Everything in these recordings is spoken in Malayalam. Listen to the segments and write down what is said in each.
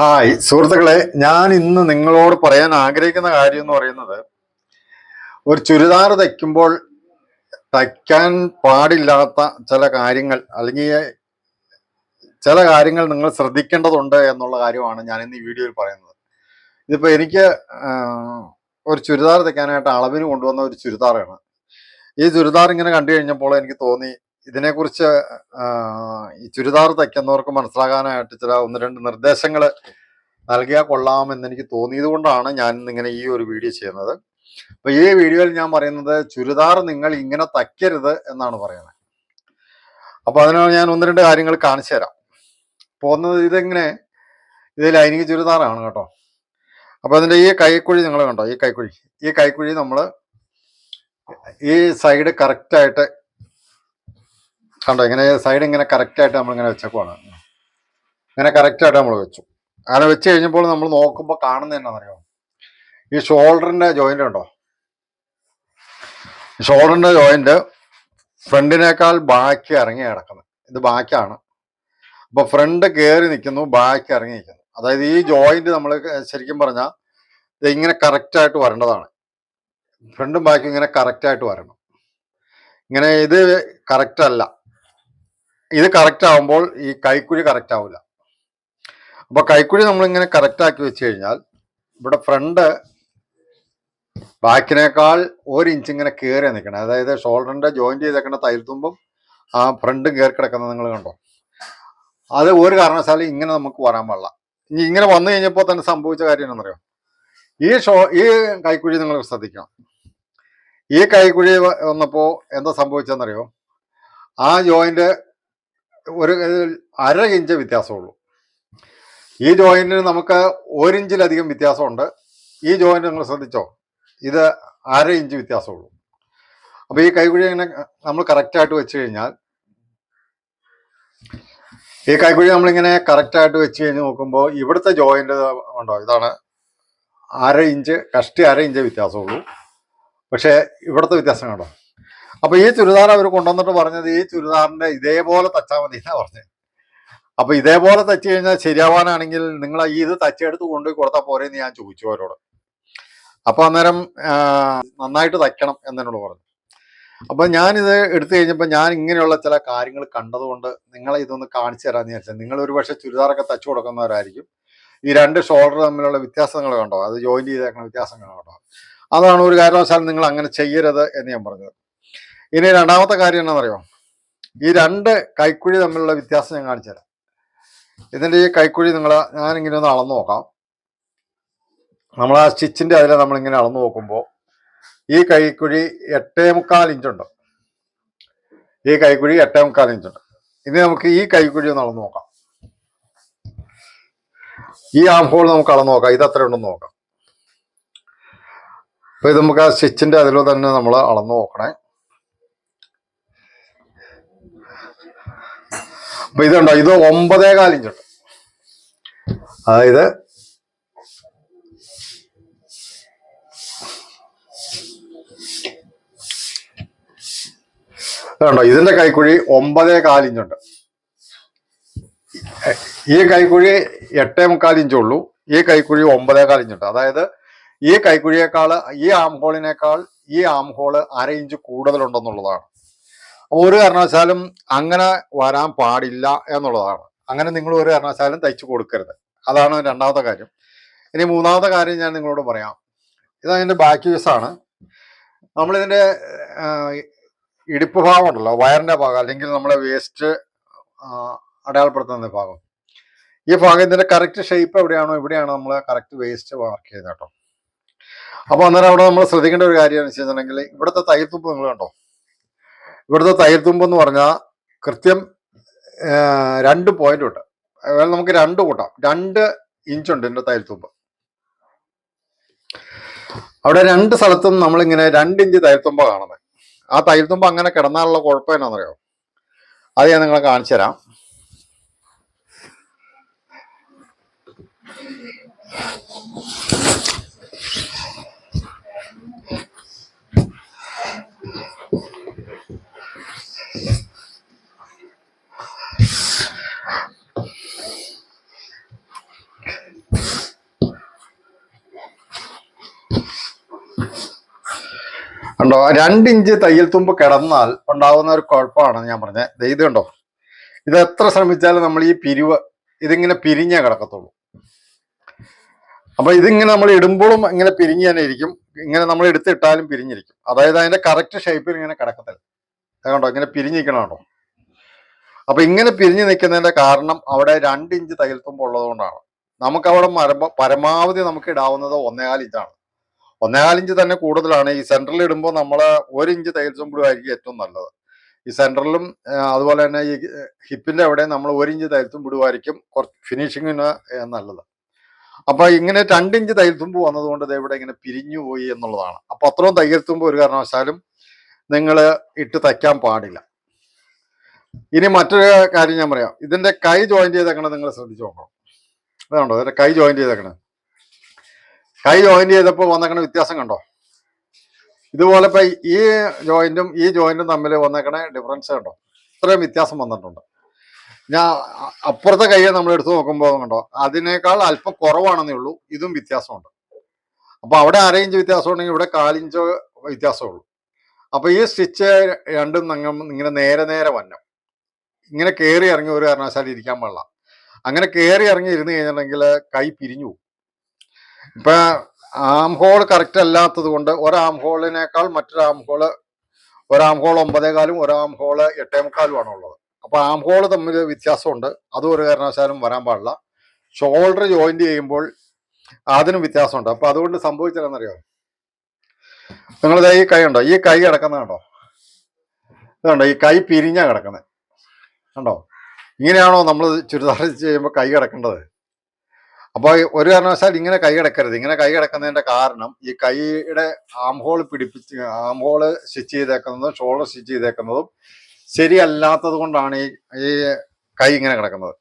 ഹായ്. സുഹൃത്തുക്കളെ ഞാൻ ഇന്ന് നിങ്ങളോട് പറയാൻ ആഗ്രഹിക്കുന്ന കാര്യം എന്ന് പറയുന്നത് ഒരു ചുരിദാർ തയ്ക്കുമ്പോൾ തയ്ക്കാൻ പാടില്ലാത്ത ചില കാര്യങ്ങൾ അല്ലെങ്കിൽ ചില കാര്യങ്ങൾ നിങ്ങൾ ശ്രദ്ധിക്കേണ്ടതുണ്ട് എന്നുള്ള കാര്യമാണ് ഞാൻ ഇന്ന് ഈ വീഡിയോയിൽ പറയുന്നത്. ഇതിപ്പോൾ എനിക്ക് ഒരു ചുരിദാർ തയ്ക്കാനായിട്ട് അളവിന് കൊണ്ടുവന്ന ഒരു ചുരിദാറാണ്. ഈ ചുരിദാർ ഇങ്ങനെ കണ്ടു കഴിഞ്ഞപ്പോൾ എനിക്ക് തോന്നി ഇതിനെക്കുറിച്ച് ഈ ചുരിദാർ തയ്ക്കുന്നവർക്ക് മനസ്സിലാകാനായിട്ട് ചില ഒന്ന് രണ്ട് നിർദ്ദേശങ്ങൾ നൽകിയാൽ കൊള്ളാമെന്ന് എനിക്ക് തോന്നിയത് കൊണ്ടാണ് ഞാൻ ഇന്നിങ്ങനെ ഈ ഒരു വീഡിയോ ചെയ്യുന്നത്. അപ്പൊ ഈ വീഡിയോയിൽ ഞാൻ പറയുന്നത് ചുരിദാർ നിങ്ങൾ ഇങ്ങനെ തയ്ക്കരുത് എന്നാണ് പറയുന്നത്. അപ്പൊ അതിനാണ് ഞാൻ ഒന്ന് രണ്ട് കാര്യങ്ങൾ കാണിച്ചു തരാം. പോകുന്നത് ഇതെങ്ങനെ ഇത് ലൈനിങ് ചുരിദാറാണ് കേട്ടോ. അപ്പൊ അതിന്റെ ഈ കൈക്കുഴി നിങ്ങൾ കണ്ടോ? ഈ കൈക്കുഴി. ഈ കൈക്കുഴി നമ്മൾ ഈ സൈഡ് കറക്റ്റ് ആയിട്ട് കണ്ടോ ഇങ്ങനെ സൈഡ് ഇങ്ങനെ കറക്റ്റായിട്ട് നമ്മൾ ഇങ്ങനെ വെച്ചേക്കുവാണ്. ഇങ്ങനെ കറക്റ്റായിട്ട് നമ്മൾ വെച്ചു. അങ്ങനെ വെച്ച് കഴിഞ്ഞപ്പോൾ നമ്മൾ നോക്കുമ്പോൾ കാണുന്നത് എന്നാണെന്നറിയോ ഈ ഷോൾഡറിന്റെ ജോയിന്റ് ഉണ്ടോ? ഷോൾഡറിന്റെ ജോയിന്റ് ഫ്രണ്ടിനേക്കാൾ ബാക്കി ഇറങ്ങി കിടക്കുന്നത് ഇത് ബാക്കിയാണ്. അപ്പോൾ ഫ്രണ്ട് കയറി നിൽക്കുന്നു ബാക്ക് ഇറങ്ങി നിൽക്കുന്നു. അതായത് ഈ ജോയിന്റ് നമ്മൾ ശരിക്കും പറഞ്ഞാൽ ഇങ്ങനെ കറക്റ്റായിട്ട് വരേണ്ടതാണ്. ഫ്രണ്ടും ബാക്കും ഇങ്ങനെ കറക്റ്റായിട്ട് വരണം. ഇങ്ങനെ ഇത് കറക്റ്റല്ല ഇത് കറക്റ്റ് ആവുമ്പോൾ ഈ കൈക്കുഴി കറക്റ്റ് ആവില്ല അപ്പൊ കൈക്കുഴി നമ്മളിങ്ങനെ കറക്റ്റ് ആക്കി വെച്ച് കഴിഞ്ഞാൽ ഇവിടെ ഫ്രണ്ട് ബാക്കിനേക്കാൾ ഒരു ഇഞ്ച് ഇങ്ങനെ കയറി നിൽക്കണം അതായത് ഷോൾഡറിന്റെ ജോയിന്റ് ചെയ്തേക്കുന്ന തയ്യൽത്തുമ്പം ആ ഫ്രണ്ടും കയറി കിടക്കുന്നത് നിങ്ങൾ കണ്ടോ? അത് ഒരു കാരണവശാലും ഇങ്ങനെ നമുക്ക് വരാൻ പാടില്ല. ഇനി ഇങ്ങനെ വന്നു കഴിഞ്ഞപ്പോൾ തന്നെ സംഭവിച്ച കാര്യം എന്താണെന്നറിയോ? ഈ ഷോ ഈ കൈക്കുഴി നിങ്ങൾ ശ്രദ്ധിക്കണം. ഈ കൈക്കുഴി വന്നപ്പോൾ എന്താ സംഭവിച്ചെന്നറിയോ ആ ജോയിന്റ് ഒരു അര ഇഞ്ച് വ്യത്യാസമുള്ളൂ. ഈ ജോയിന്റിന് നമുക്ക് ഒരു ഇഞ്ചിലധികം വ്യത്യാസമുണ്ട്. ഈ ജോയിന്റ് നിങ്ങൾ ശ്രദ്ധിച്ചോ? ഇത് അര ഇഞ്ച് വ്യത്യാസമുള്ളൂ. അപ്പൊ ഈ കൈകുഴി ഇങ്ങനെ നമ്മൾ കറക്റ്റായിട്ട് വെച്ച് കഴിഞ്ഞാൽ ഈ കൈക്കുഴി നമ്മളിങ്ങനെ കറക്റ്റായിട്ട് വെച്ച് കഴിഞ്ഞ് നോക്കുമ്പോൾ ഇവിടുത്തെ ജോയിന്റ് ഉണ്ടോ? ഇതാണ് അര ഇഞ്ച് കഷ്ടി അര ഇഞ്ച് വ്യത്യാസമുള്ളൂ. പക്ഷേ ഇവിടുത്തെ വ്യത്യാസം കണ്ടോ? അപ്പൊ ഈ ചുരിദാർ അവർ കൊണ്ടുവന്നിട്ട് പറഞ്ഞത് ഈ ചുരിദാറിന്റെ ഇതേപോലെ തച്ചാൽ മതി എന്നാ പറഞ്ഞത്. അപ്പൊ ഇതേപോലെ തച്ച് കഴിഞ്ഞാൽ ശരിയാവാനാണെങ്കിൽ നിങ്ങൾ ഈ ഇത് തച്ചെടുത്ത് കൊണ്ടുപോയി കൊടുത്താൽ പോരെന്ന് ഞാൻ ചോദിച്ചു അവരോട്. അപ്പൊ അന്നേരം നന്നായിട്ട് തയ്ക്കണം എന്നോട് പറഞ്ഞു. അപ്പൊ ഞാനിത് എടുത്തു കഴിഞ്ഞപ്പോൾ ഞാൻ ഇങ്ങനെയുള്ള ചില കാര്യങ്ങൾ കണ്ടതുകൊണ്ട് നിങ്ങളെ ഇതൊന്ന് കാണിച്ചു തരാമെന്ന് വിചാരിച്ചാൽ നിങ്ങൾ ഒരുപക്ഷെ ചുരിദാറൊക്കെ തച്ചു കൊടുക്കുന്നവരായിരിക്കും. ഈ രണ്ട് ഷോൾഡർ തമ്മിലുള്ള വ്യത്യാസങ്ങൾ കണ്ടോ? അത് ജോയിൻ ചെയ്തേക്കുന്ന വ്യത്യാസങ്ങൾ കണ്ടോ? അതാണ് ഒരു കാരണവശാലും നിങ്ങൾ അങ്ങനെ ചെയ്യരുത് എന്ന് ഞാൻ പറഞ്ഞത്. ഇനി രണ്ടാമത്തെ കാര്യം എന്താണെന്നറിയോ? ഈ രണ്ട് കൈക്കുഴി തമ്മിലുള്ള വ്യത്യാസം ഞാൻ കാണിച്ചു തരാം. ഇതിന്റെ ഈ കൈക്കുഴി നിങ്ങൾ ഞാനിങ്ങനെ ഒന്ന് അളന്നു നോക്കാം. നമ്മൾ ആ സ്റ്റിച്ചിന്റെ അതിൽ നമ്മളിങ്ങനെ അളന്നു നോക്കുമ്പോൾ ഈ കൈക്കുഴി എട്ടേ മുക്കാൽ ഇഞ്ചുണ്ട് ഈ കൈക്കുഴി എട്ടേ മുക്കാൽ ഇഞ്ചുണ്ട് ഇനി നമുക്ക് ഈ കൈക്കുഴി ഒന്ന് അളന്നു നോക്കാം. ഈ ആം ഹോൾ നമുക്ക് അളന്നു നോക്കാം. ഇത് അത്ര ഉണ്ടെന്ന് നോക്കാം. അപ്പോൾ ഇത് നമുക്ക് ആ സ്റ്റിച്ചിന്റെ അതിൽ തന്നെ നമ്മൾ അളന്നു നോക്കണേ. അപ്പൊ ഇതുണ്ടോ? ഇത് ഒമ്പതേ ഇഞ്ചുണ്ട് അതായത് ഇതുണ്ടോ? ഇതിന്റെ കൈക്കുഴി ഒമ്പതേ കാലിഞ്ചുണ്ട് ഈ കൈക്കുഴി എട്ടേ മുക്കാൽ ഇഞ്ചുള്ളൂ ഈ കൈക്കുഴി ഒമ്പതേ കാൽ ഇഞ്ചുണ്ട് അതായത് ഈ കൈക്കുഴിയേക്കാൾ ഈ ആംഹോളിനേക്കാൾ ഈ ആം ഹോൾ അര ഇഞ്ച് കൂടുതലുണ്ടെന്നുള്ളതാണ്. ഒരു കാരണവശാലും അങ്ങനെ വരാൻ പാടില്ല എന്നുള്ളതാണ്. അങ്ങനെ നിങ്ങൾ ഒരു കാരണവശാലും തയ്ച്ചു കൊടുക്കരുത്. അതാണ് രണ്ടാമത്തെ കാര്യം. ഇനി മൂന്നാമത്തെ കാര്യം ഞാൻ നിങ്ങളോട് പറയാം. ഇത് അതിന്റെ ബാക്ക് യൂസാണ് നമ്മളിതിന്റെ ഇടിപ്പ് ഭാഗം ഉണ്ടല്ലോ വയറിന്റെ ഭാഗം അല്ലെങ്കിൽ നമ്മളെ വേസ്റ്റ് അടയാളപ്പെടുത്തുന്ന ഭാഗം. ഈ ഭാഗം ഇതിന്റെ കറക്റ്റ് ഷേപ്പ് എവിടെയാണോ ഇവിടെയാണോ നമ്മൾ കറക്റ്റ് വേസ്റ്റ് വർക്ക് ചെയ്യുന്നത് കേട്ടോ. അപ്പോൾ അന്നേരം അവിടെ നമ്മൾ ശ്രദ്ധിക്കേണ്ട ഒരു കാര്യമെന്ന് വെച്ചിട്ടുണ്ടെങ്കിൽ ഇവിടുത്തെ തൈത്തുപ്പ് നിങ്ങൾ കണ്ടോ? ഇവിടുത്തെ തയ്യൽത്തുമ്പ് എന്ന് പറഞ്ഞാൽ കൃത്യം രണ്ട് പോയിന്റ് ഉണ്ട്. അതായത് നമുക്ക് രണ്ട് കൂട്ടാം. രണ്ട് ഇഞ്ചുണ്ട് തൈര് തുമ്പ്. അവിടെ രണ്ട് സ്ഥലത്തും നമ്മളിങ്ങനെ രണ്ട് ഇഞ്ച് തയ്യൽത്തുമ്പ കാണുന്നത് ആ തയ്യൽത്തുമ്പ് അങ്ങനെ കിടന്നാലുള്ള കുഴപ്പം എന്നാണെന്നറിയോ അത് ഞാൻ നിങ്ങളെ കാണിച്ചു തരാം ഉണ്ടോ രണ്ട് ഇഞ്ച് തയ്യൽ തുമ്പ് കിടന്നാൽ ഉണ്ടാവുന്ന ഒരു കുഴപ്പമാണ് ഞാൻ പറഞ്ഞത് ഇത് കണ്ടോ? ഇത് എത്ര ശ്രമിച്ചാലും നമ്മൾ ഈ പിരിവ് ഇതിങ്ങനെ പിരിഞ്ഞേ കിടക്കത്തുള്ളൂ. അപ്പൊ ഇതിങ്ങനെ നമ്മൾ ഇടുമ്പോഴും ഇങ്ങനെ പിരിഞ്ഞ് തന്നെ ഇരിക്കും. ഇങ്ങനെ നമ്മൾ എടുത്തിട്ടാലും പിരിഞ്ഞിരിക്കും. അതായത് അതിന്റെ കറക്റ്റ് ഷേപ്പിൽ ഇങ്ങനെ കിടക്കത്തില്ല. അതുകൊണ്ടോ കണ്ടോ? ഇങ്ങനെ പിരിഞ്ഞിരിക്കണോ അപ്പൊ ഇങ്ങനെ പിരിഞ്ഞു നിൽക്കുന്നതിന്റെ കാരണം അവിടെ രണ്ട് ഇഞ്ച് തയ്യൽ തുമ്പ് ഉള്ളത് കൊണ്ടാണ് നമുക്ക് അവിടെ പരമാവധി നമുക്ക് ഇടാവുന്നത് ഒന്നേകാൽ ഇഞ്ചാണ്. ഒന്നേകാൽ ഇഞ്ച് തന്നെ കൂടുതലാണ്. ഈ സെൻട്രലിൽ ഇടുമ്പോൾ നമ്മൾ ഒരു ഇഞ്ച് തയ്യൽ തുമ്പിടുമായിരിക്കും ഏറ്റവും നല്ലത്. ഈ സെൻട്രലും അതുപോലെ തന്നെ ഈ ഹിപ്പിന്റെ അവിടെ നമ്മൾ ഒരു ഇഞ്ച് തയ്യൽ തുമ്പിടുമായിരിക്കും കുറച്ച് ഫിനിഷിങ്ങിന് നല്ലത്. അപ്പോൾ ഇങ്ങനെ രണ്ടിഞ്ച് തയ്യൽ തുമ്പ് വന്നതുകൊണ്ട് ദേ ഇവിടെ ഇങ്ങനെ പിരിഞ്ഞു പോയി എന്നുള്ളതാണ്. അപ്പൊ അത്രയും തയ്യൽ തുമ്പ് ഒരു കാരണവശാലും നിങ്ങൾ ഇട്ട് തയ്ക്കാൻ പാടില്ല. ഇനി മറ്റൊരു കാര്യം ഞാൻ പറയാം. ഇതിന്റെ കൈ ജോയിന്റ് ചെയ്തേക്കണത് നിങ്ങൾ ശ്രദ്ധിച്ചു നോക്കണം. അതുകൊണ്ടോ ഇതിന്റെ കൈ ജോയിന്റ് ചെയ്തേക്കണത്. കൈ ജോയിന്റ് ചെയ്തപ്പോൾ വന്നേക്കണ വ്യത്യാസം കണ്ടോ? ഇതുപോലെ ഇപ്പൊ ഈ ജോയിന്റും ഈ ജോയിന്റും തമ്മിൽ വന്നേക്കണ ഡിഫറൻസ് കണ്ടോ? ഇത്രയും വ്യത്യാസം വന്നിട്ടുണ്ട്. ഞാൻ അപ്പുറത്തെ കൈയെ നമ്മൾ എടുത്തു നോക്കുമ്പോൾ കണ്ടോ? അതിനേക്കാൾ അല്പം കുറവാണെന്നേ ഉള്ളൂ. ഇതും വ്യത്യാസമുണ്ട്. അപ്പൊ അവിടെ അരയിഞ്ച് വ്യത്യാസം ഉണ്ടെങ്കിൽ ഇവിടെ കാലിഞ്ച് വ്യത്യാസമുള്ളൂ അപ്പൊ ഈ സ്റ്റിച്ച് രണ്ടും നിങ്ങൾ ഇങ്ങനെ നേരെ നേരെ വന്നം. ഇങ്ങനെ കയറി ഇറങ്ങി ഒരു കാരണവശാലും ഇരിക്കാൻ പാടില്ല. അങ്ങനെ കയറി ഇറങ്ങി ഇരുന്ന് കഴിഞ്ഞിട്ടുണ്ടെങ്കിൽ കൈ പിരിഞ്ഞു പോകും. ഇപ്പൊ ആം ഹോൾ കറക്റ്റ് അല്ലാത്തത് കൊണ്ട് ഒരാം ഹോളിനേക്കാൾ മറ്റൊരു ഹോൾ ഒരാം ഹോൾ ഒമ്പതേകാലും ഒരാം ഹോൾ എട്ടേ മുക്കാലുമാണ് ഉള്ളത് അപ്പൊ ആം ഹോൾ തമ്മിൽ വ്യത്യാസമുണ്ട്. അതും ഒരു കാരണവശാലും വരാൻ പാടില്ല. ഷോൾഡർ ജോയിന്റ് ചെയ്യുമ്പോൾ അതിനും വ്യത്യാസമുണ്ട്. അപ്പൊ അതുകൊണ്ട് സംഭവിച്ചതെന്നറിയോ? നിങ്ങളിത് ഈ കൈ ഉണ്ടോ ഈ കൈ കിടക്കുന്നത് കണ്ടോ? ഇതുണ്ടോ ഈ കൈ പിരിഞ്ഞാ കിടക്കുന്നത്. കണ്ടോ? ഇങ്ങനെയാണോ നമ്മൾ ചുരിദാർ ചെയ്യുമ്പോൾ കൈ കിടക്കേണ്ടത്? അപ്പോൾ ഒരു കാരണവശാൽ ഇങ്ങനെ കൈ കിടക്കരുത്. ഇങ്ങനെ കൈ കിടക്കുന്നതിന്റെ കാരണം ഈ കൈയുടെ ആം ഹോൾ പിടിപ്പിച്ച് ആം ഹോൾ സ്റ്റിച്ച് ചെയ്തേക്കുന്നതും ഷോൾഡർ സ്റ്റിച്ച് ചെയ്തേക്കുന്നതും ശരിയല്ലാത്തത് കൊണ്ടാണ് ഈ ഈ കൈ ഇങ്ങനെ കിടക്കുന്നത്.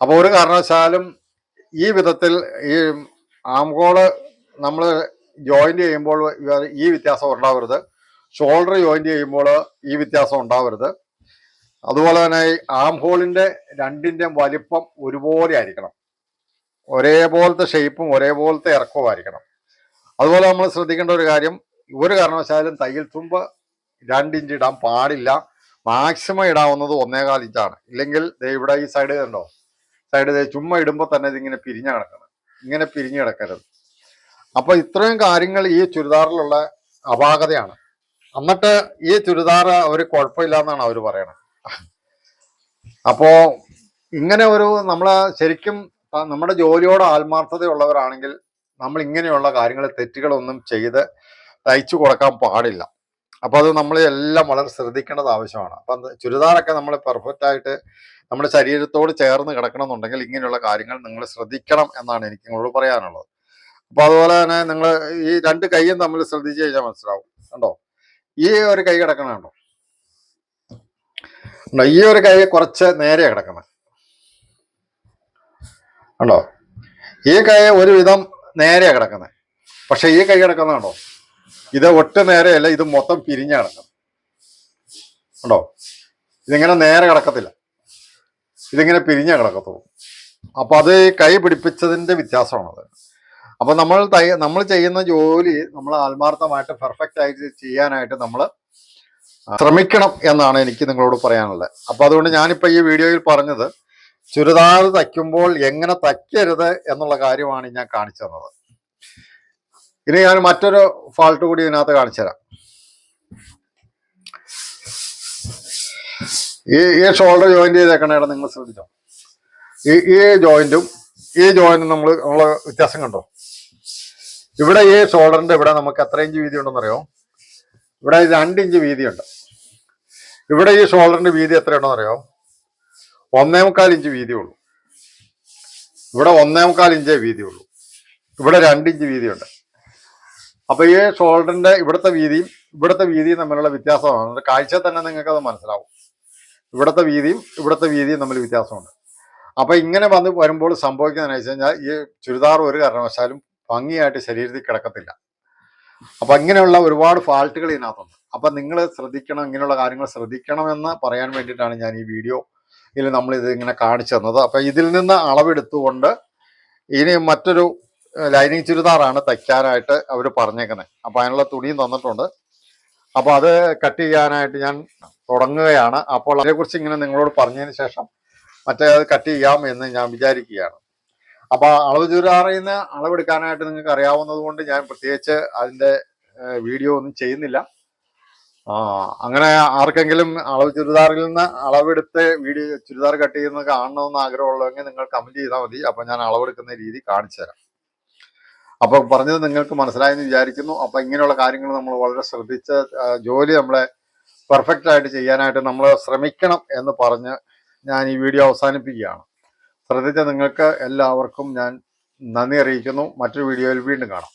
അപ്പോൾ ഒരു കാരണവശാലും ഈ വിധത്തിൽ ഈ ആം നമ്മൾ ജോയിന്റ് ചെയ്യുമ്പോൾ ഈ വ്യത്യാസം ഉണ്ടാവരുത്. ഷോൾഡർ ജോയിന്റ് ചെയ്യുമ്പോൾ ഈ വ്യത്യാസം ഉണ്ടാവരുത്. അതുപോലെ തന്നെ ആം ഹോളിന്റെ രണ്ടിന്റെയും വലിപ്പം ഒരുപോലെ ആയിരിക്കണം. ഒരേപോലത്തെ ഷേപ്പും ഒരേപോലത്തെ ഇറക്കവും ആയിരിക്കണം. അതുപോലെ നമ്മൾ ശ്രദ്ധിക്കേണ്ട ഒരു കാര്യം ഒരു കാരണവശാലും തയ്യൽ തുമ്പ് രണ്ട് ഇഞ്ച് ഇടാൻ പാടില്ല. മാക്സിമം ഇടാവുന്നത് ഒന്നേകാൽ ഇഞ്ചാണ്. ഇല്ലെങ്കിൽ ഇവിടെ ഈ സൈഡ് കണ്ടോ? സൈഡ് ചുമ്മാ ഇടുമ്പോൾ തന്നെ ഇതിങ്ങനെ പിരിഞ്ഞു കിടക്കണം ഇങ്ങനെ പിരിഞ്ഞു കിടക്കരുത്. അപ്പോൾ ഇത്രയും കാര്യങ്ങൾ ഈ ചുരിദാറിലുള്ള അപാകതയാണ്. എന്നിട്ട് ഈ ചുരിദാർ അവർ കുഴപ്പമില്ല എന്നാണ് അവർ പറയണത്. അപ്പോൾ ഇങ്ങനെ ഒരു നമ്മൾ ശരിക്കും ത- നമ്മുടെ ജോലിയോട് ആത്മാർത്ഥതയുള്ളവരാണെങ്കിൽ നമ്മൾ ഇങ്ങനെയുള്ള കാര്യങ്ങൾ തെറ്റുകളൊന്നും ചെയ്ത് തയ്ച്ചു കൊടുക്കാൻ പാടില്ല. അപ്പോൾ അത് നമ്മൾ എല്ലാം വളരെ ശ്രദ്ധിക്കേണ്ടത് ആവശ്യമാണ്. അപ്പം ചുരിദാറൊക്കെ നമ്മൾ പെർഫെക്റ്റ് ആയിട്ട് നമ്മുടെ ശരീരത്തോട് ചേർന്ന് കിടക്കണം എന്നുണ്ടെങ്കിൽ ഇങ്ങനെയുള്ള കാര്യങ്ങൾ നിങ്ങൾ ശ്രദ്ധിക്കണം എന്നാണ് എനിക്ക് നിങ്ങളോട് പറയാനുള്ളത്. അപ്പോൾ അതുപോലെ തന്നെ നിങ്ങൾ ഈ രണ്ട് കൈയും തമ്മിൽ ശ്രദ്ധിച്ചു കഴിഞ്ഞാൽ മനസ്സിലാവും. കണ്ടോ? ഈ ഒരു കൈ കിടക്കണ കണ്ടോ? ഈ ഒരു കൈ കുറച്ച് നേരെ കിടക്കുന്നത് കണ്ടോ ഈ കൈ ഒരുവിധം നേരെയാണ് കിടക്കുന്നത് പക്ഷെ ഈ കൈ കിടക്കുന്നതാണോ ഇത് ഒട്ടും നേരെയല്ല ഇത് മൊത്തം പിരിഞ്ഞ കിടക്കുന്നത്. ഉണ്ടോ? ഇതിങ്ങനെ നേരെ കിടക്കത്തില്ല. ഇതിങ്ങനെ പിരിഞ്ഞ കിടക്കത്തുള്ളൂ. അപ്പൊ അത് കൈ പിടിപ്പിച്ചതിന്റെ വ്യത്യാസമാണത്. അപ്പൊ നമ്മൾ നമ്മൾ ചെയ്യുന്ന ജോലി നമ്മൾ ആത്മാർത്ഥമായിട്ട് പെർഫെക്റ്റ് ആയിട്ട് ചെയ്യാനായിട്ട് നമ്മൾ ശ്രമിക്കണം എന്നാണ് എനിക്ക് നിങ്ങളോട് പറയാനുള്ളത്. അപ്പൊ അതുകൊണ്ട് ഞാനിപ്പോ ഈ വീഡിയോയിൽ പറഞ്ഞത് ചുരിദാർ തയ്ക്കുമ്പോൾ എങ്ങനെ തയ്ക്കരുത് എന്നുള്ള കാര്യമാണ് ഞാൻ കാണിച്ചു തന്നത്. ഇനി ഞാൻ മറ്റൊരു ഫാൾട്ട് കൂടി ഇതിനകത്ത് കാണിച്ചു തരാം. ഈ ഈ ഷോൾഡർ ജോയിന്റ് ചെയ്തേക്കണേടെ നിങ്ങൾ ശ്രദ്ധിച്ചോ? ഈ ഈ ജോയിന്റും ഈ ജോയിന്റും നമ്മൾ നമ്മളെ വ്യത്യാസം കണ്ടോ? ഇവിടെ ഈ ഷോൾഡറിന്റെ ഇവിടെ നമുക്ക് എത്ര ഇഞ്ച് വീതി ഉണ്ടെന്ന് അറിയോ ഇവിടെ രണ്ട് ഇഞ്ച് വീതിയുണ്ട്. ഇവിടെ ഈ ഷോൾഡറിന്റെ വീതി എത്രയുണ്ടെന്ന് അറിയോ ഒന്നേ മുക്കാൽ ഇഞ്ച് വീതിയുള്ളൂ. ഇവിടെ ഒന്നേ മുക്കാൽ ഇഞ്ചേ വീതിയുള്ളൂ. ഇവിടെ രണ്ട് ഇഞ്ച് വീതിയുണ്ട്. അപ്പൊ ഈ ഷോൾഡറിന്റെ ഇവിടുത്തെ വീതിയും ഇവിടുത്തെ വീതിയും തമ്മിലുള്ള വ്യത്യാസമാണ് കാഴ്ച തന്നെ നിങ്ങൾക്ക് അത് മനസ്സിലാവും. ഇവിടുത്തെ വീതിയും ഇവിടുത്തെ വീതിയും തമ്മിൽ വ്യത്യാസമുണ്ട്. അപ്പൊ ഇങ്ങനെ വന്ന് വരുമ്പോൾ സംഭവിക്കുന്നതെന്ന് വെച്ച് കഴിഞ്ഞാൽ ഈ ചുരിദാർ ഒരു കാരണവശാലും ഭംഗിയായിട്ട് ശരീരത്തിൽ കിടക്കത്തില്ല. അപ്പൊ ഇങ്ങനെയുള്ള ഒരുപാട് ഫാൾട്ടുകൾ ഇതിനകത്തുണ്ട്. അപ്പൊ നിങ്ങൾ ശ്രദ്ധിക്കണം ഇങ്ങനെയുള്ള കാര്യങ്ങൾ ശ്രദ്ധിക്കണമെന്ന് പറയാൻ വേണ്ടിയിട്ടാണ് ഞാൻ ഈ വീഡിയോ ഇതിൽ നമ്മൾ ഇത് ഇങ്ങനെ കാണിച്ചു തന്നത്. അപ്പം ഇതിൽ നിന്ന് അളവെടുത്തുകൊണ്ട് ഇനി മറ്റൊരു ലൈനിങ് ചുരിദാറാണ് തയ്ക്കാനായിട്ട് അവർ പറഞ്ഞേക്കുന്നത് അപ്പം അതിനുള്ള തുണിയും തന്നിട്ടുണ്ട്. അപ്പോൾ അത് കട്ട് ചെയ്യാനായിട്ട് ഞാൻ തുടങ്ങുകയാണ്. അപ്പോൾ അതിനെക്കുറിച്ച് ഇങ്ങനെ നിങ്ങളോട് പറഞ്ഞതിന് ശേഷം മറ്റേ അത് കട്ട് ചെയ്യാം എന്ന് ഞാൻ വിചാരിക്കുകയാണ്. അപ്പോൾ അളവ് ചുരിദാറിൽ നിന്ന് അളവെടുക്കാനായിട്ട് നിങ്ങൾക്ക് അറിയാവുന്നത് കൊണ്ട് ഞാൻ പ്രത്യേകിച്ച് അതിന്റെ വീഡിയോ ഒന്നും ചെയ്യുന്നില്ല. ആ അങ്ങനെ ആർക്കെങ്കിലും അളവ് ചുരിദാറിൽ നിന്ന് അളവെടുത്ത് വീഡിയോ ചുരിദാർ കട്ട് ചെയ്യുന്നത് കാണണമെന്ന് ആഗ്രഹമുള്ളതെങ്കിൽ നിങ്ങൾ കമന്റ് ചെയ്താൽ മതി. അപ്പൊ ഞാൻ അളവെടുക്കുന്ന രീതി കാണിച്ചു തരാം. അപ്പൊ പറഞ്ഞത് നിങ്ങൾക്ക് മനസ്സിലായെന്ന് വിചാരിക്കുന്നു. അപ്പൊ ഇങ്ങനെയുള്ള കാര്യങ്ങൾ നമ്മൾ വളരെ ശ്രദ്ധിച്ച് ജോലി നമ്മളെ പെർഫെക്റ്റ് ആയിട്ട് ചെയ്യാനായിട്ട് നമ്മൾ ശ്രമിക്കണം എന്ന് പറഞ്ഞ് ഞാൻ ഈ വീഡിയോ അവസാനിപ്പിക്കുകയാണ്. ശ്രദ്ധിച്ച നിങ്ങൾക്ക് എല്ലാവർക്കും ഞാൻ നന്ദി അറിയിക്കുന്നു. മറ്റൊരു വീഡിയോയിൽ വീണ്ടും കാണാം.